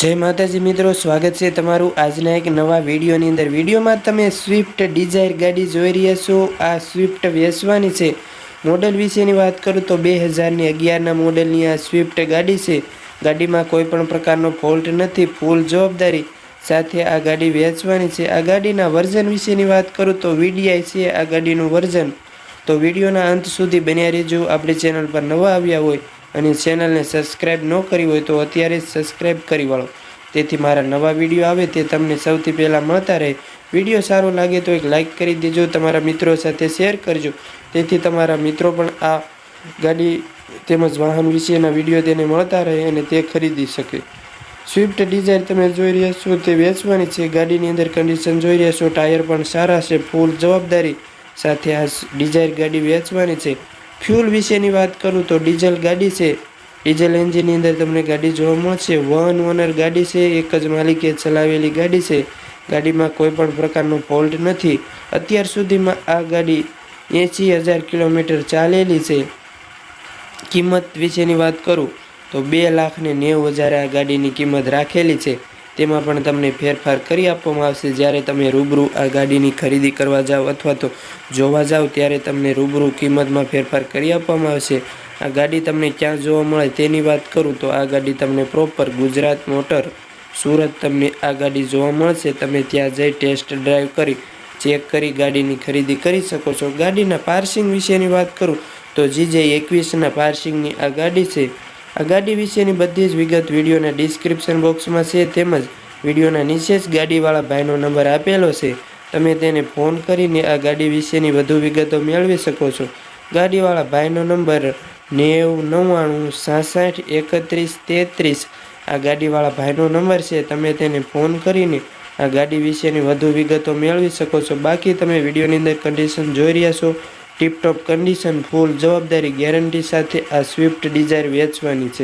જય માતાજી મિત્રો, સ્વાગત છે તમારું આજના એક નવા વિડીયોની અંદર. વિડીયોમાં તમે સ્વિફ્ટ ડિઝાયર ગાડી જોઈ રહ્યા છો. આ સ્વિફ્ટ વેચવાની છે. મોડલ વિશેની વાત કરું તો બે હજારની અગિયારના મોડલની આ સ્વિફ્ટ ગાડી છે. ગાડીમાં કોઈ પણ પ્રકારનો ફોલ્ટ નથી ફૂલ જવાબદારી સાથે આ ગાડી વેચવાની છે. આ ગાડીના વર્ઝન વિશેની વાત કરું તો વીડીઆઈ છે આ ગાડીનું વર્ઝન તો વિડીયોના અંત સુધી બન્યા રહેજો. આપણી ચેનલ પર નવા આવ્યા હોય અને ચેનલને સબસ્ક્રાઈબ ન કરી હોય તો અત્યારે જ સબસ્ક્રાઈબ કરી વાળો. તેથી મારા નવા વીડિયો આવે તે તમને સૌથી પહેલાં મળતા રહે. વીડિયો સારો લાગે તો એક લાઇક કરી દેજો, તમારા મિત્રો સાથે શેર કરજો. તેથી તમારા મિત્રો પણ આ ગાડી તેમજ વાહન વિશેના વીડિયો તેને મળતા રહે અને તે ખરીદી શકે. સ્વિફ્ટ ડિઝાયર તમે જોઈ રહ્યા છો તે વેચવાની છે. ગાડીની અંદર કન્ડિશન જોઈ રહ્યા છો. ટાયર પણ સારા છે. ફૂલ જવાબદારી સાથે આ ડિઝાયર ગાડી વેચવાની છે. ફ્યુલ વિશેની વાત કરું તો ડીઝલ ગાડી છે. ડીઝલ એન્જિનની અંદર તમને ગાડી જોવા મળશે. વન ઓનર ગાડી છે. એક જ માલિકે ચલાવેલી ગાડી છે. ગાડીમાં કોઈ પણ પ્રકારનો ફોલ્ટ નથી. અત્યાર સુધીમાં આ ગાડી એંસી હજાર કિલોમીટર ચાલેલી છે. કિંમત વિશેની વાત કરું તો બે લાખ ને નેવું હજાર આ ગાડીની કિંમત રાખેલી છે. તેમાં પણ તમને ફેરફાર કરી આપવામાં આવશે. જ્યારે તમે રૂબરૂ આ ગાડીની ખરીદી કરવા જાઓ અથવા તો જોવા જાઓ, ત્યારે તમને રૂબરૂ કિંમતમાં ફેરફાર કરી આપવામાં આવશે. આ ગાડી તમને ક્યાં જોવા મળે તેની વાત કરું તો આ ગાડી તમને પ્રોપર ગુજરાત મોટર સુરત તમને આ ગાડી જોવા મળશે. તમે ત્યાં જઈ ટેસ્ટ ડ્રાઈવ કરી, ચેક કરી ગાડીની ખરીદી કરી શકો છો. ગાડીના પાર્સિંગ વિશેની વાત કરું તો જીજે એકવીસના પાર્સિંગની આ ગાડી છે. આ ગાડી વિશેની બધી જ વિગત વિડીયોના ડિસ્ક્રિપ્શન બોક્સમાં છે તેમજ વિડીયોના નીચે જ ગાડીવાળા ભાઈનો નંબર આપેલો છે. તમે તેને ફોન કરીને આ ગાડી વિશેની વધુ વિગતો મેળવી શકો છો. ગાડીવાળા ભાઈનો નંબર નેવું નવ્વાણું સાસઠ એકત્રીસ તેત્રીસ. આ ગાડીવાળા ભાઈનો નંબર છે, તમે તેને ફોન કરીને આ ગાડી વિશેની વધુ વિગતો મેળવી શકો છો. બાકી તમે વિડીયોની અંદર કન્ડિશન જોઈ રહ્યા છો. ટીપટોપ કન્ડિશન ફૂલ જવાબદારી ગેરંટી સાથે આ સ્વિફ્ટ ડિઝાયર વેચવાની છે.